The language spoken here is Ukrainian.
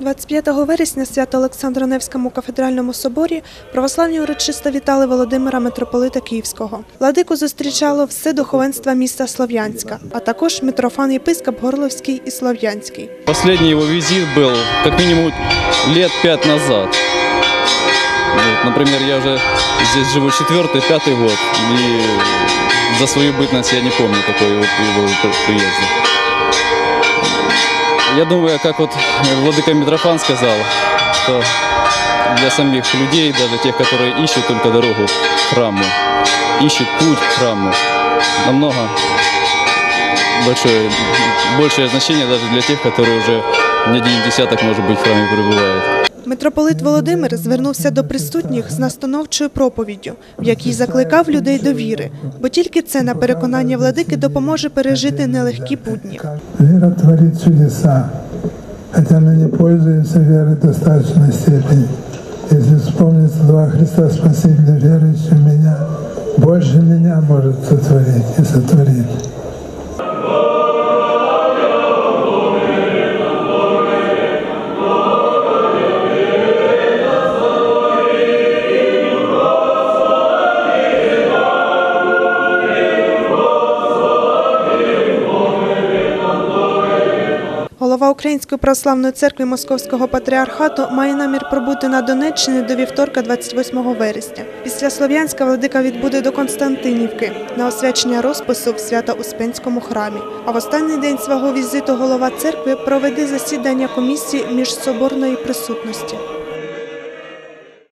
25 вересня свято Олександра Невському кафедральному соборі православні урочисто вітали Володимира митрополита Київського. Владику зустрічало все духовенство міста Слов'янська, а також митрофан єпископ Горловський і Слов'янський. Последний его визит был как минимум лет пять назад. Вот, например, я уже здесь живу четвертый, пятый год, и за свою бытность я не помню такой вот его при- приезда. Я думаю, как вот Владыка Митрофан сказал, что для самих людей, даже тех, которые ищут только дорогу к храму, ищут путь к храму, намного большое, большее значение даже для тех, которые уже не один десяток, может быть, в храме пребывают. Митрополит Володимир звернувся до присутніх з настановчою проповіддю, в якій закликав людей до віри, бо тільки це на переконання владики допоможе пережити нелегкі будні. Вера творит чудеса, хотя мы не пользуемся верой в достаточной степени. Если вспомнить слова Христа Спасителя, верующий в меня, больше меня может сотворить и сотворит. Голова Української православної церкви Московського патріархату має намір пробути на Донеччині до вівторка, 28 вересня. Після Слов'янська владика відбуде до Константинівки на освячення розпису в Свято-Успенському храмі. А в останній день свого візиту голова церкви проведе засідання комісії міжсоборної присутності.